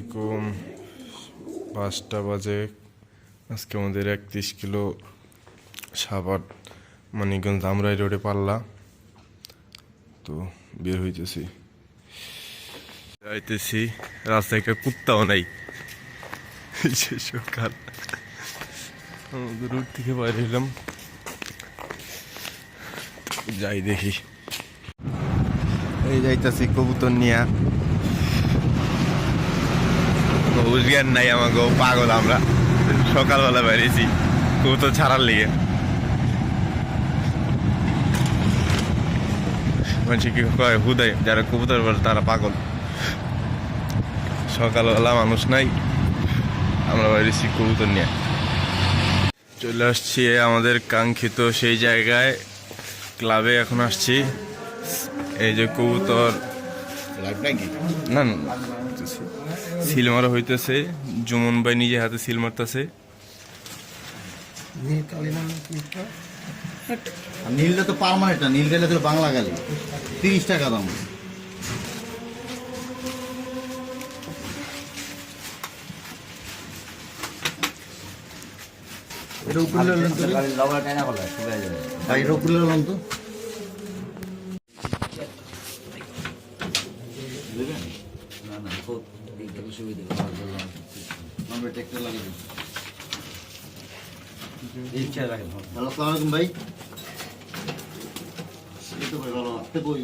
আলাইকুম। পাঁচটা বাজে। আজকে আমাদের একত্রিশ কিলো সাবাট মানিকগঞ্জ আমরাই রোডে পাল্লা। তো বের হইতেছি। যাইতেছি। রাস্তায় একটা কুত্তাও নাই। সকাল। আমাদের রোড থেকে বাইরে এলাম যাই দেখি। এই যাইতাছি কবুতর নিয়া। ঘুষ জ্ঞান নাই আমাকে পাগল আমরা। সকালবেলা বেরিয়েছি কবুতর ছাড়ার লিগে। মানুষ কি কয় হুদায় যারা কবুতর বলে তারা পাগল। সকালবেলা মানুষ নাই আমরা বেরিয়েছি কবুতর নিয়ে। চলে আসছি আমাদের কাঙ্ক্ষিত সেই জায়গায়। ক্লাবে এখন আসছি। এই যে কবুতর না না সিল মারা হইতেছে জুমন ভাই নিজে হাতে সিল মারতেছে। আর নীলটা তো পারমানেন্ট না নীল গেলে তো বাংলা গালি। তিরিশ টাকা দাম। এটা উপরে লন তো? ভাই এটা উপরে লন তো? না না সুবিধা আমরা ট্রেক্টর লাগিয়ে দিই আসসালামু আলাইকুম ভাই। এই তো ভাই ভালো আপনি কই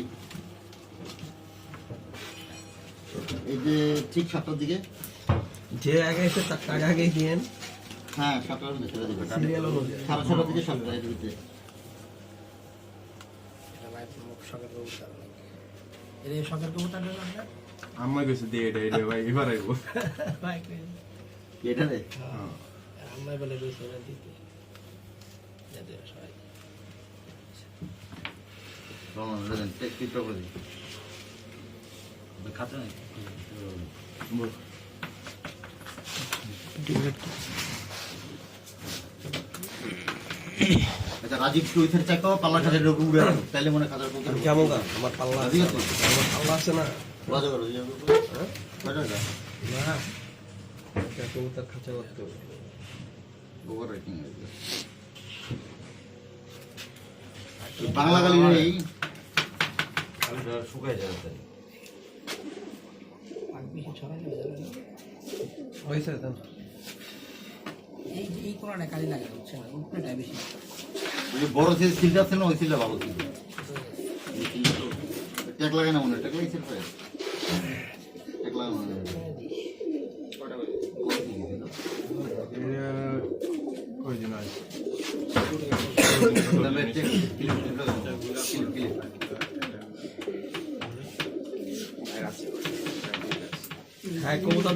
এই যে ঠিক সাতটার দিকে? যে আগে এসে তার টাকা আগে দিয়েন হ্যাঁ সাতটার মধ্যে ছেড়ে দেবে সিরিয়াল অনুযায়ী সাড়ে ছটার দিকে সাতটা এর ভিতরে কবুতর আমার কাছে দিয়ে এটা এটা ভাই এবার আইবো এটা রে আমরা বলে রয়েছে ওরা দিতে খাতা নাই আচ্ছা তুই ওইখানে চেক করো পাল্লা লোক উড়ে তাইলে মনে খাতার কোথাও কেমন গা আমার পাল্লা আছে। আমার পাল্লা আছে না? বাজে করো হ্যাঁ? না। একটা কবুতর খাঁচা করতে হবে। গোবর রাইটিং বাংলা গালি নেই। শুকায় যাবে তাই হয়েছে এই এই কোরআনে কালি লাগে হচ্ছে না উপরেটা বেশি। বড় যে সিলটা না ওই সিলটা ভালো ছিল ট্যাগ লাগে না মনে হয় ট্যাগ লাগিয়েছিল ট্যাগ লাগে মনে হয়। কয়দিন আগে তাহলে ট্যাগ ক্লিপ ক্লিপ লাগানো ক্লিপ ক্লিপ হ্যাঁ কবুতর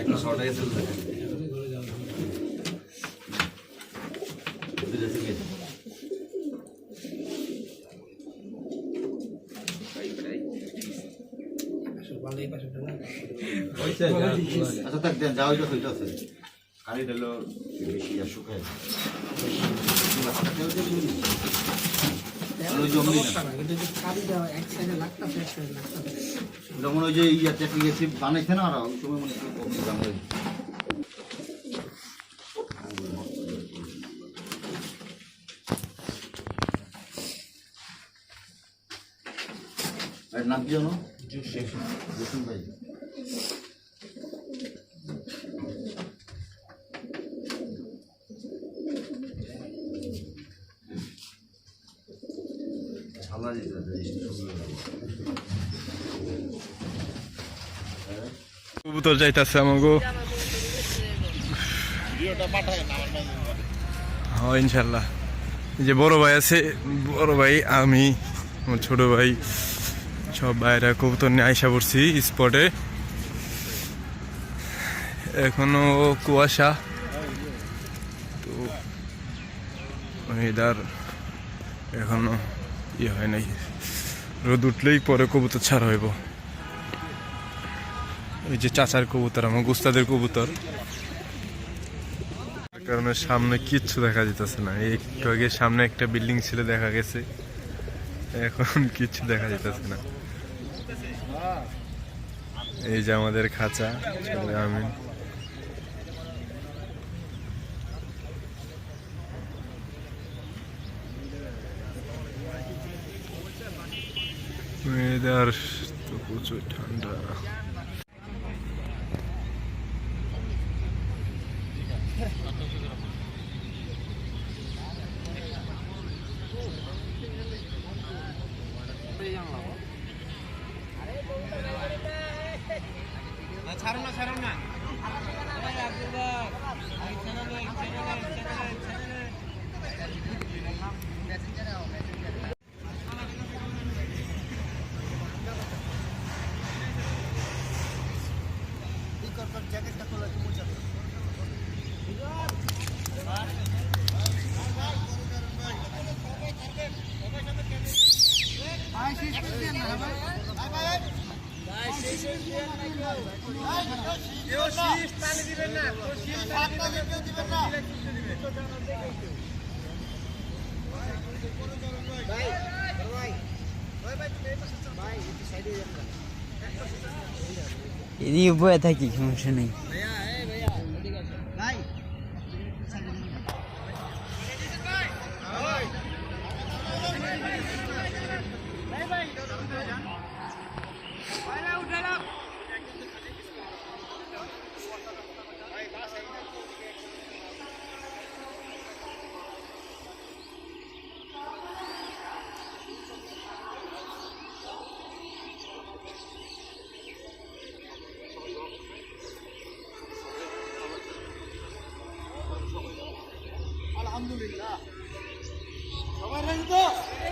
একটা শর্ট হয়ে হয়েছে আচ্ছা তাক দেন যা ওইটা হইতে আছে কালি দিলো বেশি আর শুকায় যেমন ওই যে ইয়া ট্যাগ লিখেছি বানাইছে না ওরা ওই সময় মনে হয় নাম কি জানো? জসিম ভাই। যেটা কবুতর যাইতাছে আমাকে হ্যাঁ ইনশাল্লাহ যে বড় ভাই আছে বড় ভাই আমি আমার ছোট ভাই সব ভাইরা কবুতর নিয়ে আইসা পড়ছি স্পটে এখনও কুয়াশা তো ওয়েদার এখনও ইয়ে হয় নাই। রোদ উঠলেই পরে কবুতর ছাড়া হইব। ওই যে চাচার কবুতর, আমার গুস্তাদের কবুতর। কারণ সামনে কিচ্ছু দেখা যেতেছে না। একটু আগে সামনে একটা বিল্ডিং ছিল, দেখা গেছে। এখন কিচ্ছু দেখা যেতেছে না। এই যে আমাদের খাঁচা আমিন। ওয়েদার তো প্রচুর ঠান্ডা। এদিকে বয়ে থাকি সমস্যা নেই।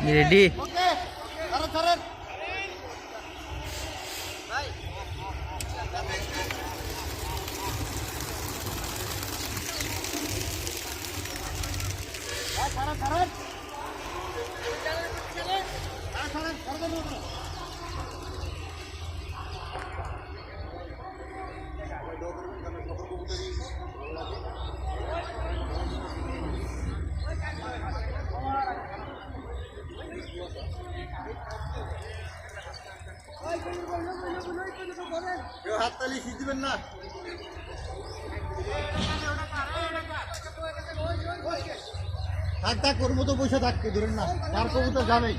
রেডি কেউ হাততালি শীত দিবেন না। থাক থাক ওর মতো বসে থাকতে ধরেন না তার কবুতর যাবেই।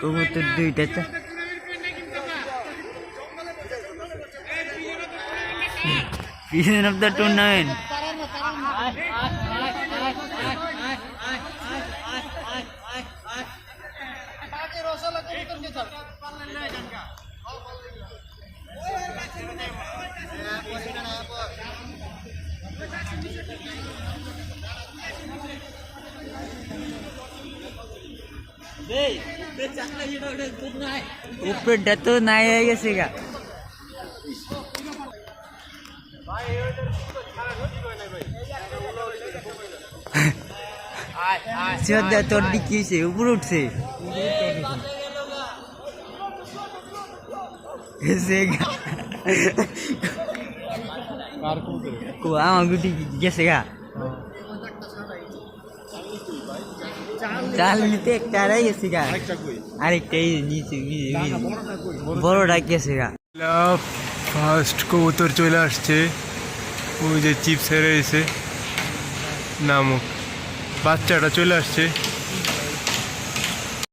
কবুতর দুইটা চা of the tournament. উপরেরটা তো নাই হয়ে গেছে গা শ্রদ্ধা তোর দিকে হয়েছে উপরে উঠছে গেছে গা। কো আমার গুটি গেছে গা চাল নিতে একটা আড়াই গেছে গা। আরেকটা এই নিচে বড়টা গেছে গা। ফার্স্ট কবুতর চলে আসছে। ওই যে চিপস হেরে এসে। নামক। বাচ্চাটা চলে আসছে।